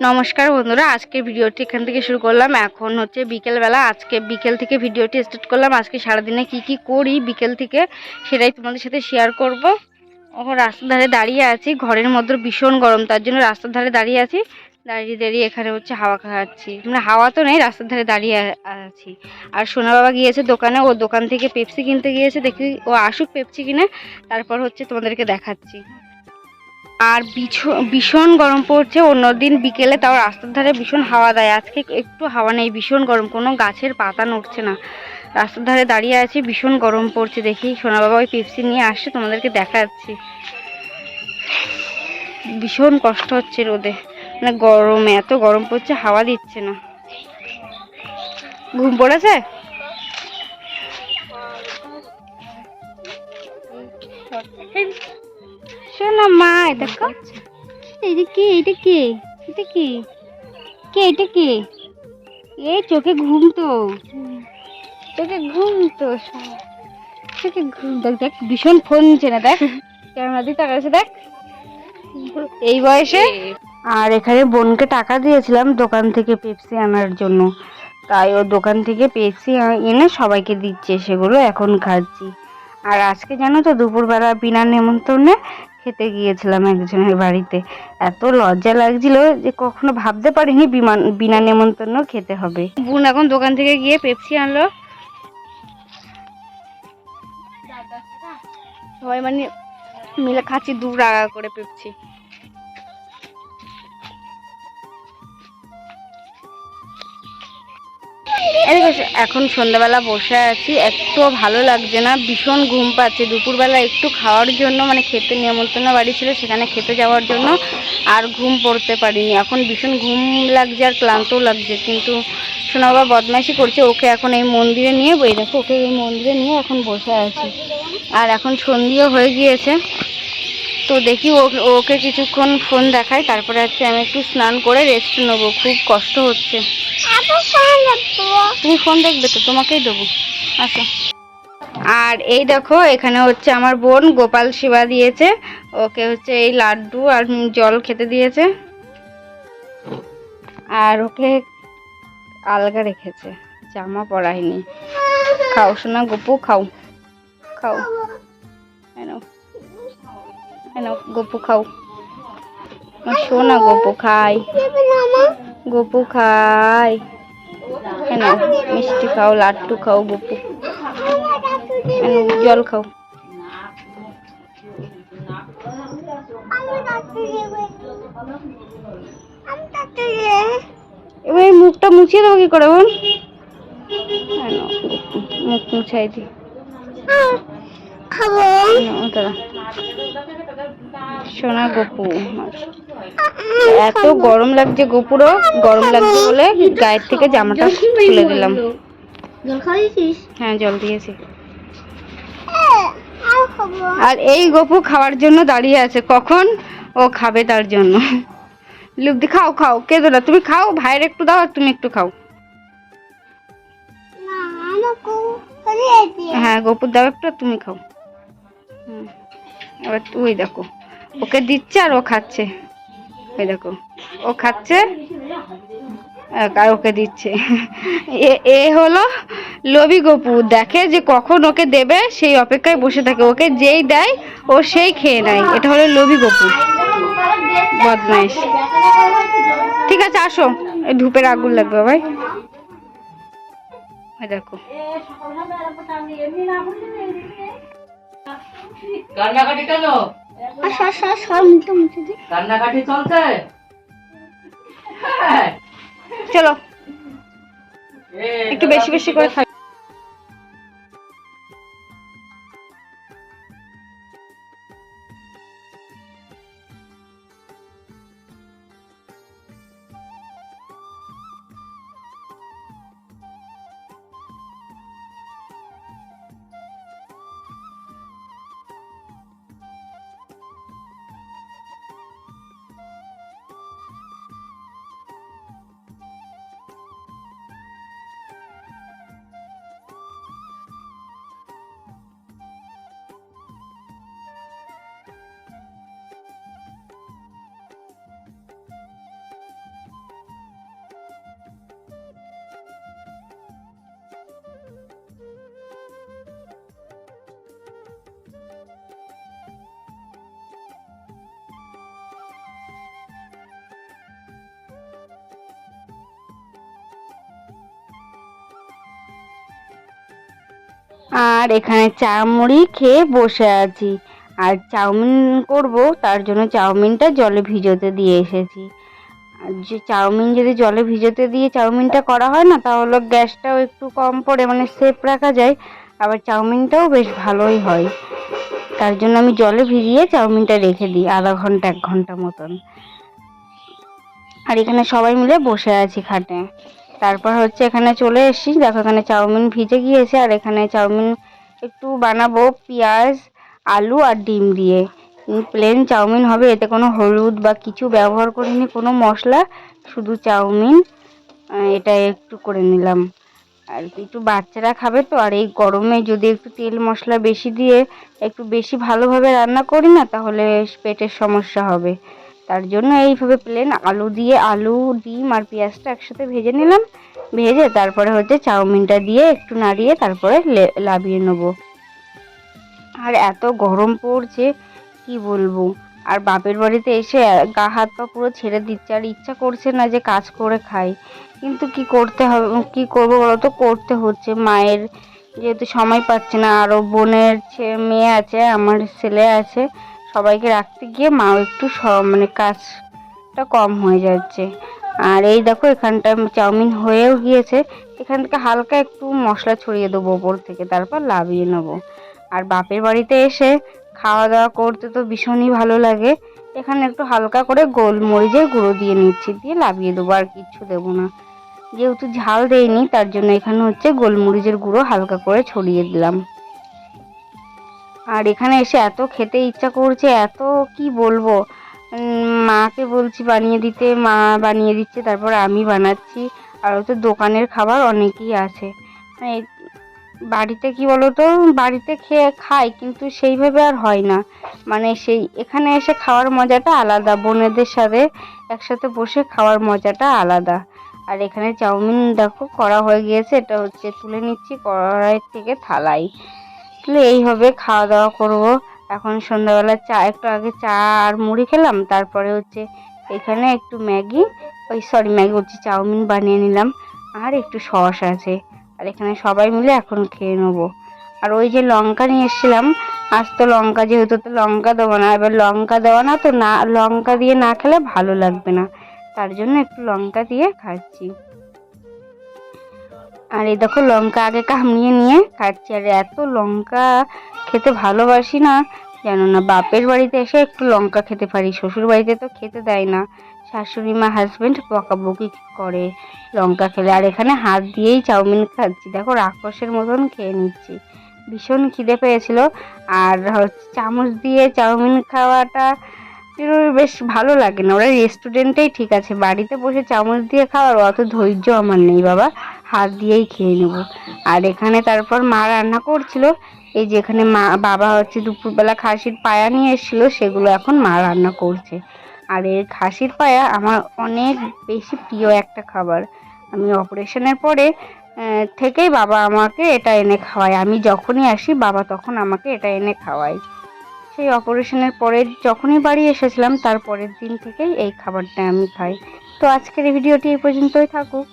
নমস্কার বন্ধুরা, আজকে ভিডিওটি এখান থেকে শুরু করলাম। এখন হচ্ছে বিকেলবেলা, আজকে বিকেল থেকে ভিডিওটি স্টার্ট করলাম। আজকে সারাদিনে কি কি করি বিকেল থেকে সেটাই তোমাদের সাথে শেয়ার করব। এখন রাস্তার ধারে দাঁড়িয়ে আছি। ঘরের মধ্যে ভীষণ গরম, তার জন্য রাস্তার ধারে দাঁড়িয়ে আছি। দাঁড়িয়ে দাঁড়িয়ে এখানে হচ্ছে হাওয়া খাওয়াচ্ছি মানে হাওয়া তো নেই, রাস্তার ধারে দাঁড়িয়ে আছি। আর সোনা বাবা গিয়েছে দোকানে, ও দোকান থেকে পেপসি কিনতে গিয়েছে। দেখি ও আসুক পেপসি কিনে, তারপর হচ্ছে তোমাদেরকে দেখাচ্ছি। আর ভীষণ গরম পড়ছে। অন্যদিন বিকেলে তাও রাস্তার ধারে ভীষণ হাওয়া দেয়। আজকে একটু হাওয়া নেই, ভীষণ গরম। কোনো গাছের পাতা নড়ছে না। রাস্তার ধারে দাঁড়িয়ে আছি, ভীষণ গরম পড়ছে। দেখি সোনা বাবা ওই পেপসি নিয়ে আসছে, তোমাদেরকে দেখাচ্ছি। ভীষণ কষ্ট হচ্ছে রোদে। মানে গরমে এত গরম পড়ছে, হাওয়া দিচ্ছে না। ঘুম পড়েছে? শোনা মা এটা ক- এটা কি এটা কি? এটা কি? কে এটা কি? এই চোখে ঘুম তো। চোখে ঘুম তো চোখে ঘুম দেখ দেখ ভীষণ ফোন নিচ্ছে না দেখ। ক্যামেরা দিয়ে টাকা দেখ। এই বয়সে আর এখানে বোনকে টাকা দিয়েছিলাম দোকান থেকে পেপসি আনার জন্য। তাই ও দোকান থেকে পেপসি এনে সবাইকে দিচ্ছে সেগুলো এখন খাচ্ছি। আর আজকে জানো তো দুপুরবেলা বিনা নেমন্তন্নে খেতে গিয়েছিলাম একজনের বাড়িতে। এত লজ্জা লাগছিল যে কখনো ভাবতে পারিনি বিমান, বিনা নেমন্তন্ন খেতে হবে। বোন এখন দোকান থেকে গিয়ে পেপসি আনলো। সবাই মানে মিলে খাচ্ছি দু টাকা করে পেপসি। এখন সন্ধ্যাবেলা বসে আছি, একটু ভালো লাগছে না, ভীষণ ঘুম পাচ্ছে। দুপুরবেলা একটু খাওয়ার জন্য মানে খেতে নিমন্ত্রণ বাড়ি ছিল, সেখানে খেতে যাওয়ার জন্য আর ঘুম পড়তে পারিনি। এখন ভীষণ ঘুম লাগছে আর ক্লান্তও লাগছে, কিন্তু সোনা বাবা বদমাইশি করছে, ওকে এখন এই মন্দিরে নিয়ে বই দেখো, ওকে এই মন্দিরে নিয়ে এখন বসে আছি। আর এখন সন্ধ্যেও হয়ে গিয়েছে। তো দেখি ও- ওকে কিছুক্ষণ ফোন দেখাই তারপরে হচ্ছে আমি একটু স্নান করে রেস্ট নেব খুব কষ্ট হচ্ছে। তুমি ফোন দেখবে তো তোমাকেই দেবো। আচ্ছা আর এই দেখো এখানে হচ্ছে আমার বোন গোপাল সেবা দিয়েছে। ওকে হচ্ছে এই লাড্ডু আর জল খেতে দিয়েছে। আর ওকে আলগা রেখেছে। জামা পরায়নি খাও শোনা গপু খাও। খাও। এনো গপু খাও? সোনা গপু খাই। গপু খাই। কেন? মিষ্টি খাও লাড্ডু খাও গপু। জল খাও। এবার মুখটা মুছিয়ে দেবো কি করে বোন মুখ মুছাই দি। খাব। দাঁড়া। সোনা গপু। এত গরম লাগছে গপুরও গরম লাগছে বলে গায়ের থেকে জামাটা খুলে দিলাম। জল হ্যাঁ জল দিয়েছি। আর এই গপু খাওয়ার জন্য দাঁড়িয়ে আছে। কখন ও খাবে তার জন্য? লুবদি খাও খাও। কেঁদো না তুমি খাও ভাইয়ের একটু দাও আর তুমি একটু খাও। হ্যাঁ গপুর দাও একটু তুমি খাও। হুম, এবার তুই দেখো। ওকে দিচ্ছে আর ও খাচ্ছে। ওই দেখো, ও খাচ্ছে আর ওকে দিচ্ছে। এ এ হলো লবি গপু। দেখে যে কখন ওকে দেবে, সেই অপেক্ষায় বসে থাকে। ওকে যেই দেয়, ও সেই খেয়ে নেয়। এটা হলো লবি গপু। বদমাইশ। ঠিক আছে, আসো। ধূপের আগুন লাগবে ভাই ওই দেখো। কান্নাকাটি কেন? কান্নাকাটি চলছে। চলো। একটু বেশি বেশি করে খাই আর এখানে চা মুড়ি খেয়ে বসে আছি। আর চাউমিন করব, তার জন্য চাউমিনটা জলে ভিজোতে দিয়ে এসেছি। আর যে চাউমিন যদি জলে ভিজোতে দিয়ে চাউমিনটা করা হয় না, তাহলে গ্যাসটাও একটু কম পড়ে মানে সেফ রাখা যায়। আবার চাউমিনটাও বেশ ভালোই হয়। তার জন্য আমি জলে ভিজিয়ে চাউমিনটা রেখে দিই, আধা ঘণ্টা, এক ঘণ্টা মতন। আর এখানে সবাই মিলে বসে আছি খাটে। তারপর হচ্ছে এখানে চলে এসেছি। দেখো এখানে চাউমিন ভিজে গিয়েছে আর এখানে চাউমিন একটু বানাবো। পেঁয়াজ, আলু আর ডিম দিয়ে। প্লেন চাউমিন হবে। এতে কোনো হলুদ বা কিছু ব্যবহার করিনি, কোনো মশলা, শুধু চাউমিন। এটা একটু করে নিলাম। আর একটু বাচ্চারা খাবে তো, আর এই গরমে যদি একটু তেল মশলা বেশি দিয়ে একটু বেশি ভালোভাবে রান্না করি না, তাহলে পেটের সমস্যা হবে। তার জন্য এইভাবে প্লেন আলু দিয়ে আলু, ডিম আর পেঁয়াজটা একসাথে ভেজে নিলাম। ভেজে তারপরে হচ্ছে চাউমিনটা দিয়ে একটু নাড়িয়ে তারপরে লে- লাবিয়ে নেব। আর এত গরম পড়ছে, কি বলব? আর বাপের বাড়িতে এসে গা হাত পা পুরো ছেড়ে দিচ্ছে, আর ইচ্ছা করছে না যে কাজ করে খাই। কিন্তু কি করতে হবে, কি করব বলো তো? করতে হচ্ছে। মায়ের যেহেতু সময় পাচ্ছে না আরও বোনের মেয়ে আছে, আমার ছেলে আছে সবাইকে রাখতে গিয়ে মাও একটু মানে কাজটা কম হয়ে যাচ্ছে। আর এই দেখো এখানটা চাউমিন হয়েও গিয়েছে। এখান থেকে হালকা একটু মশলা ছড়িয়ে দেবো ওপর থেকে, তারপর লাভিয়ে নেব। আর বাপের বাড়িতে এসে খাওয়া দাওয়া করতে তো ভীষণই ভালো লাগে। এখানে একটু হালকা করে গোলমরিচের গুঁড়ো দিয়ে নিচ্ছি, দিয়ে লাভিয়ে দেবো, আর কিচ্ছু দেবো না। যেহেতু ঝাল দেয়নি তার জন্য এখানে হচ্ছে গোলমরিচের গুঁড়ো হালকা করে ছড়িয়ে দিলাম। আর এখানে এসে এত খেতে ইচ্ছা করছে, এত কি বলব? মাকে বলছি বানিয়ে দিতে, মা বানিয়ে দিচ্ছে, তারপর আমি বানাচ্ছি। আর তো দোকানের খাবার অনেকই আছে। বাড়িতে কি বলতো? বাড়িতে খেয়ে খাই কিন্তু সেইভাবে আর হয় না। মানে সেই এখানে এসে খাওয়ার মজাটা আলাদা, বোনেদের সাথে একসাথে বসে খাওয়ার মজাটা আলাদা। আর এখানে চাউমিন দেখো, করা হয়ে গিয়েছে, এটা হচ্ছে তুলে নিচ্ছি কড়াই থেকে থালাই তাহলে এইভাবে খাওয়া দাওয়া করব। এখন সন্ধ্যাবেলা চা, একটু আগে চা আর মুড়ি খেলাম, তারপরে হচ্ছে এখানে একটু ম্যাগি, ওই সরি ম্যাগি বলছি চাউমিন বানিয়ে নিলাম, আর একটু সস আছে। আর এখানে সবাই মিলে এখন খেয়ে নেব। আর ওই যে লঙ্কা নিয়ে এসেছিলাম, আজ তো লঙ্কা, যেহেতু তো লঙ্কা দেবো না, এবার লঙ্কা দেওয়া না তো না, লঙ্কা দিয়ে না খেলে ভালো লাগবে না। তার জন্য একটু লঙ্কা দিয়ে খাচ্ছি। আর এই দেখো লঙ্কা আগে কামড়িয়ে নিয়ে খাচ্ছি আর এত লঙ্কা খেতে ভালোবাসি না জানো না বাপের বাড়িতে এসে একটু লঙ্কা খেতে পারি শ্বশুর বাড়িতে তো খেতে দেয় না। শাশুড়ি মা হাজব্যান্ড বকাবকি করে লঙ্কা খেলে। আর এখানে হাত দিয়েই চাউমিন খাচ্ছি। দেখো রাক্ষসের মতন খেয়ে নিচ্ছি। ভীষণ খিদে পেয়েছিল। আর হচ্ছে চামচ দিয়ে চাউমিন খাওয়াটা বেশ ভালো লাগে না। ওরা রেস্টুরেন্টেই ঠিক আছে। বাড়িতে বসে চামচ দিয়ে খাওয়ার অত ধৈর্য আমার নেই বাবা। হাত দিয়েই খেয়ে নেব। আর এখানে তারপর মা রান্না করছিল। এই যেখানে মা, বাবা হচ্ছে দুপুরবেলা খাসির পায়া নিয়ে এসেছিল, সেগুলো এখন মা রান্না করছে। আর এই খাসির পায়া আমার অনেক বেশি প্রিয় একটা খাবার। আমি অপারেশনের পরে থেকেই বাবা আমাকে এটা এনে খাওয়ায়। আমি যখনই আসি, বাবা তখন আমাকে এটা এনে খাওয়ায়। সেই অপারেশনের পরে যখনই বাড়ি এসেছিলাম, তার পরের দিন থেকেই এই খাবারটা আমি খাই। তো আজকের ভিডিওটি এই পর্যন্তই থাকুক।